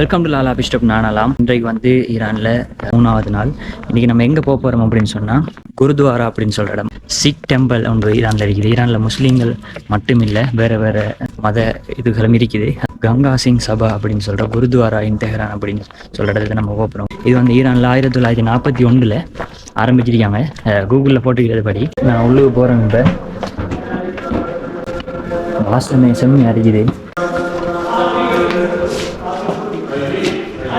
Welcome to Lala பிஸ்டப் நானலாம் இன்றைக்கு வந்து ஈரானில் மூணாவது நாள். இன்றைக்கி நம்ம எங்கே போக போகிறோம் அப்படின்னு சொன்னால் குருத்வாரா அப்படின்னு சொல்கிற இடம். சிக் டெம்பிள் ஒன்று ஈரானில் இருக்குது. ஈரானில் முஸ்லீம்கள் மட்டும் இல்லை வேறு வேறு மத இதுகளும் இருக்குது. கங்கா சிங் சபா அப்படின்னு சொல்கிற குருத்வாரா இன் தெஹரான் அப்படின்னு சொல்கிற இடத்துக்கு நம்ம போக போகிறோம் இது வந்து ஈரானில் ஆயிரத்தி தொள்ளாயிரத்தி நாற்பத்தி ஒன்றில் ஆரம்பிச்சிருக்காங்க. கூகுளில் போட்டுக்கிறது படி. நான் உள்ளுக்கு போகிறேன் இப்போ. வாசனை செம்மையாக இருக்குது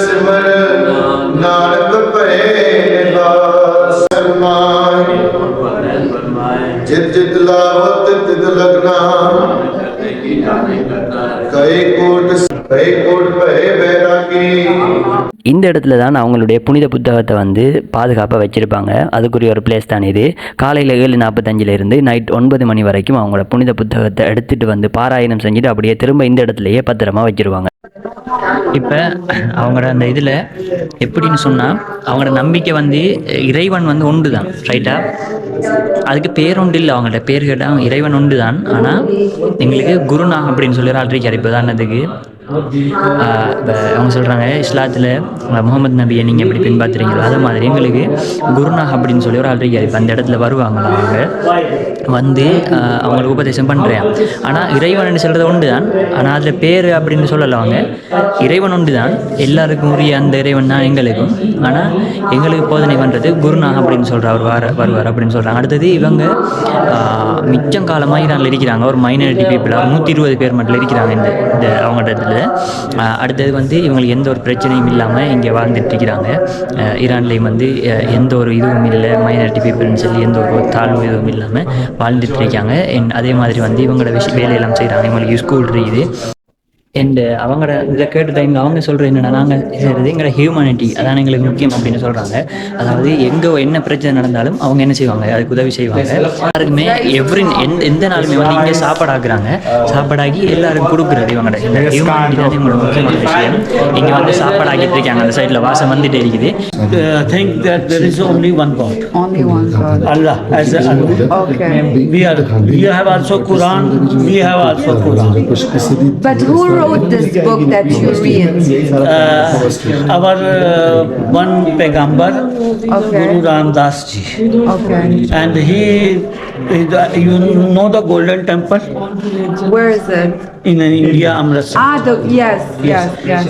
ਸਿਮਰ ਸਿਮਰ ਨਾਨਕ ਭਏ ਨਿਵਾਸ ਸਰਮਾਈ ਜਿਤ ਜਿਤ ਲਾਵਤ ਤਿਤ ਲਗਨਾ ਕਈ ਕੋਟ ਕਈ ਕੋਟ ਭਏ ਬੈਰਾਗੀ இந்த இடத்துல தான் அவங்களுடைய புனித புத்தகத்தை வந்து பாதுகாப்பாக வச்சுருப்பாங்க அதுக்குரிய ஒரு பிளேஸ் தான் இது காலையில் ஏழு நாற்பத்தஞ்சிலேருந்து நைட் ஒன்பது மணி வரைக்கும் அவங்களோட புனித புத்தகத்தை எடுத்துகிட்டு வந்து பாராயணம் செஞ்சுட்டு அப்படியே திரும்ப இந்த இடத்துலையே பத்திரமா வச்சுருவாங்க இப்போ அவங்களோட அந்த இதில் எப்படின்னு சொன்னால் அவங்களோட நம்பிக்கை வந்து இறைவன் வந்து ஒன்று தான் ரைட்டா அதுக்கு பேர் ஒன்று இல்லை அவங்கள்ட்ட பேர் கேட்டால் இறைவன் ஒன்று தான் ஆனால் எங்களுக்கு குருநாக் அப்படின்னு சொல்லி ஆல்ரெடி ஆள் இருக்கார் இப்போ இப்போ அவங்க சொல்கிறாங்க இஸ்லாத்தில் முகமது நபியை நீங்கள் எப்படி பின்பற்றுறீங்களோ அதே மாதிரி எங்களுக்கு குருநாக் அப்படின்னு சொல்லி ஒரு ஆள் இருக்காது இப்போ அந்த இடத்துல வருவாங்களா அவங்க? வந்து அவங்களுக்கு உபதேசம் பண்ணுறேன் ஆனால் இறைவன் சொல்கிறது ஒன்று தான் ஆனால் அதில் பேர் அப்படின்னு சொல்லலை அவங்க. இறைவன் ஒன்று தான் எல்லாருக்கும் உரிய அந்த இறைவன் தான் எங்களுக்கும். ஆனால் எங்களுக்கு போதனை பண்ணுறது குருநாக் அப்படின்னு சொல்கிற அவர் வார வருவார் அப்படின்னு சொல்கிறாங்க அடுத்தது இவங்க மிச்சம் காலமாக ஈரானில் இருக்கிறாங்க. ஒரு மைனாரிட்டி பீப்புளாக நூற்றி இருபது பேர் மட்டும் இருக்கிறாங்க இந்த இந்த அவங்க இடத்துல அடுத்தது வந்து இவங்களுக்கு எந்த ஒரு பிரச்சனையும் இல்லாமல் இங்கே வாழ்ந்துட்டு இருக்கிறாங்க. ஈரான்லேயும் வந்து எந்த ஒரு இதுவும் இல்லை மைனாரிட்டி பீப்புள்னு சொல்லி எந்த ஒரு தாழ்வு இதுவும் இல்லாமல் வாழ்ந்துட்டு இருக்காங்க. அதே மாதிரி வந்து இவங்களோட விஷயம் வேலையெல்லாம் செய்கிறாங்க இவங்களுக்கு ஸ்கூல் இருக்குது. அண்ட் அவங்களோட இதில் கேட்ட டைமில் அவங்க சொல்கிறது என்னென்னா நாங்கள் செய்கிறது எங்களோட ஹியூமனிட்டி அதான் எங்களுக்கு முக்கியம் அப்படின்னு சொல்கிறாங்க அதாவது எங்கே என்ன பிரச்சனை நடந்தாலும் அவங்க என்ன செய்வாங்க அதுக்கு உதவி செய்வாங்க எல்லாருக்குமே எவ்ரி எந்த எந்த நாளுமே வந்து இங்கே சாப்பாடாக்குறாங்க சாப்பாடாக்கி எல்லாருக்கும் கொடுக்குறது இவங்களோட இந்த ஹியூமனிட்டி தான் இவங்களோட முக்கியமான விஷயம் இங்கே வந்து சாப்பாடாக்கிட்டு இருக்காங்க அந்த சைடில் வாசம் வந்துட்டே இருக்குது uh, think that there is only one God, Only one God. Allah as a Allah. Okay. We are we have also Quran. We have also Quran. But who wrote this book that you read? Uh, our uh, one Pegambar, Okay. Guru Ram Das Ji, Okay. and he, you know the Golden Temple Where is it? In India, Amritsar. Ah, the yes, yes, yes.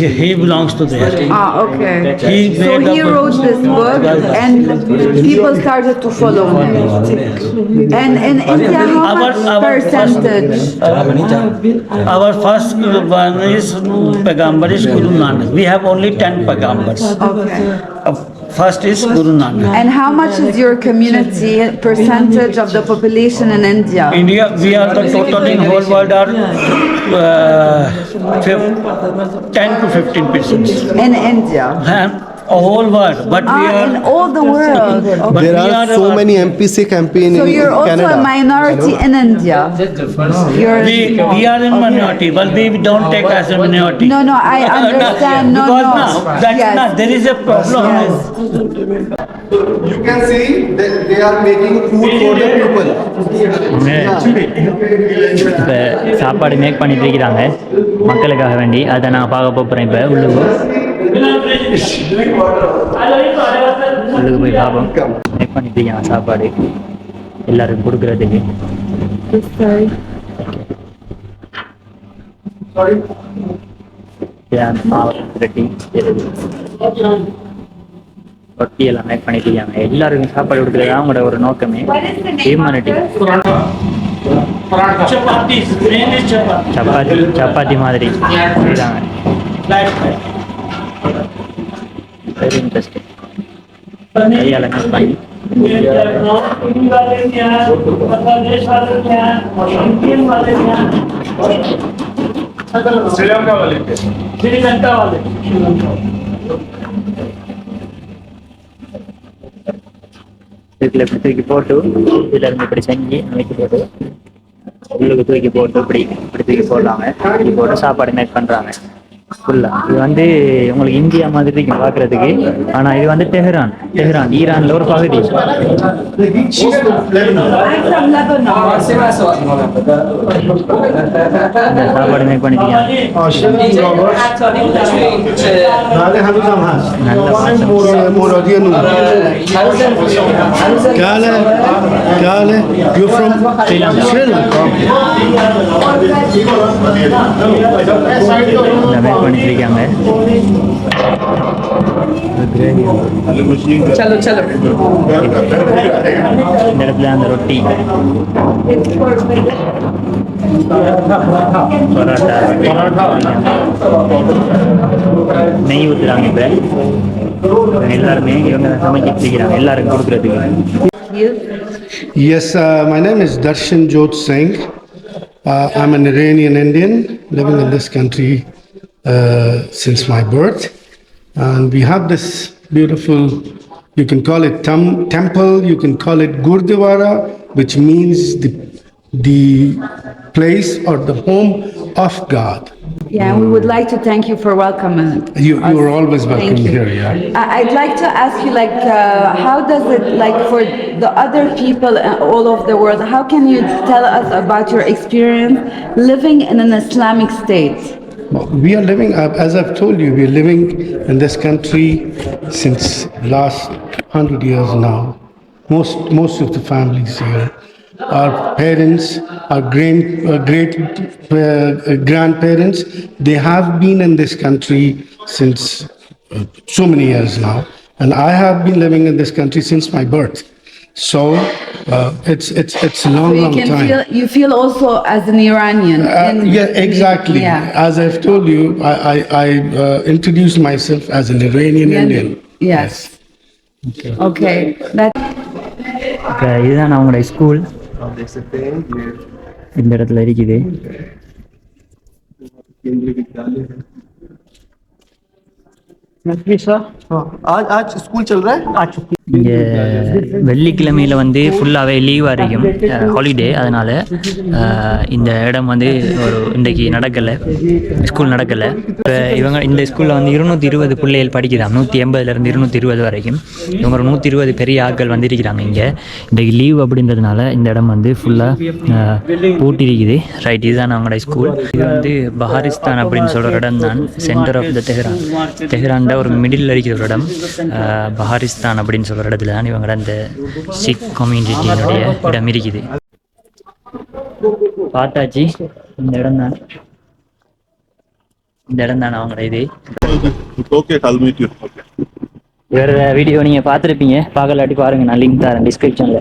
He, he belongs to there. Ah, okay. He So made he up a- wrote this book, and people started to follow him. And in India, how Our- much our first- percentage? Our first one is Pegambar is Guru Nanak. We have only ten Pegambars. Okay. First is Guru Nanak. And how much is your community percentage of the population in India? India, we are the total in whole world are uh, 10 to 15 percent. In India. And a whole world, but we Ah, in are. all the world. But There we are are so about- many MPC campaign So in you're also Canada. a minority in India. You're We, we are in minority, but we don't take as a minority. No, no, I understand. No, because no. now, that's Yes. not, there is a problem. Yes. You can see that they are making food for the people. இப்போ சாப்பாடு make பண்ணிட்டு இருக்கிறாங்க மக்களுக்காக வேண்டி அதை நான் பார்க்க போகிறேன் இப்போ உள்ளுக்கு உள்ளுக்கு போய் பார்ப்போம் மேக் பண்ணிட்டு இருக்காங்க சாப்பாடு எல்லாருக்கும் கொடுக்குறதுக்கு ரொட்டி. எல்லாம் மேக் பண்ணிட்டு இருக்காங்க எல்லாருக்கும் சாப்பாடு கொடுக்குறது அவங்களோட ஒரு நோக்கமே. ஹியூமனிட்டி. சப்பாத்தி. சப்பாத்தி. மாதிரி. செய்கிறாங்க வெரி இன்ட்ரெஸ்டிங் கையால் மேக் பண்ணி बांग्लादेश वाले क्या बांग्लादेश वाले क्या श्रीलंका वाले थे श्रीलंका वाले இதுல இப்படி தூக்கி போட்டு இதுல இருந்து இப்படி செஞ்சு அமைக்க போட்டு உள்ளுக்கு தூக்கி போட்டு இப்படி இப்படி தூக்கி போடுறாங்க இப்படி போட்டு சாப்பாடு மேக் பண்றாங்க ஃபுல்லாக இது வந்து உங்களுக்கு இந்தியா மாதிரி இருக்கும் பாக்குறதுக்கு. ஆனா இது வந்து டெஹரான் டெஹ்ரான் ஈரான்ல ஒரு பகுதி. சாப்பாடு மேக் பண்ணிட்டீங்க. பண்ணிட்டுருக்காங்க. இந்த இடத்துல அந்த ரொட்டி. பரோட்டா. நெய் ஊற்றுறாங்க இப்போ. எல்லாருமே இவங்க சமைச்சிட்டு இருக்கிறாங்க. எல்லாருக்கும் கொடுக்குறதுக்கு. Yes, uh, my name is Darshan Jodh Singh. Uh, I'm an Iranian Indian living in this country. Uh, since my birth. And we have this beautiful, you can call it tem- temple, you can call it Gurdwara, which means the, the place or the home of God. Yeah, we would like to thank you for welcoming. You, you are always welcome here, yeah. I- I'd like to ask you, like, uh, how does it, like, for the other people uh, all over the world, how can you tell us about your experience living in an Islamic state? We are living, uh, as I've told you, we are living in this country since last hundred years now. Most, most of the families here, our parents, our grand, uh, great uh, grandparents, they have been in this country since uh, so many years now. And I have been living in this country since my birth. So uh, it's, it's, it's a long, You long can time. feel, you feel also as an Iranian. Uh, in- yeah, exactly. Yeah. As I've told you, I, I, I uh, introduced myself as an Iranian Indian. Yes. Okay, that, இப்போ இதுதான் அவங்களோட school இந்த இடத்துல இருக்குது आज आज school चल रहा है இங்கே வெள்ளிக்கிழமையில வந்து ஃபுல்லாகவே லீவாக இருக்கும் ஹாலிடே அதனால் இந்த இடம் வந்து ஒரு இன்றைக்கி நடக்கலை ஸ்கூல் நடக்கலை இப்போ இவங்க இந்த ஸ்கூலில் வந்து இருநூற்றி இருபது பிள்ளைகள் படிக்கிறாங்க நூற்றி எண்பதுலேருந்து இருநூற்றி இருபது வரைக்கும் இவங்க ஒரு நூற்றி இருபது பெரிய ஆட்கள் வந்து இருக்கிறாங்க இங்கே இன்றைக்கி லீவ் அப்படின்றதுனால இந்த இடம் வந்து ஃபுல்லாக பூட்டிருக்குது ரைட் இதுதான் அவங்களோட ஸ்கூல் இது வந்து பஹாரிஸ்தான் அப்படின்னு சொல்கிற இடம் தான் சென்டர் ஆஃப் த தெஹ்ரான் தெஹ்ரான்ல ஒரு மிடில் இருக்கிற ஒரு இடம் பஹாரிஸ்தான் அப்படின்னு சொல்கிற இடத்துல தான் இவங்களோட அந்த சிக் கம்யூனிட்டியினுடைய இடம் இருக்குது பார்த்தாச்சு இந்த இடம் தான் இந்த இடம் தான் அவங்களோட இது Okay, I'll meet you. Okay. இவர வீடியோ நீங்கள் பார்த்துருப்பீங்க பார்க்கலாட்டி பாருங்க நான் லிங்க் தரேன் டிஸ்கிரிப்ஷனில்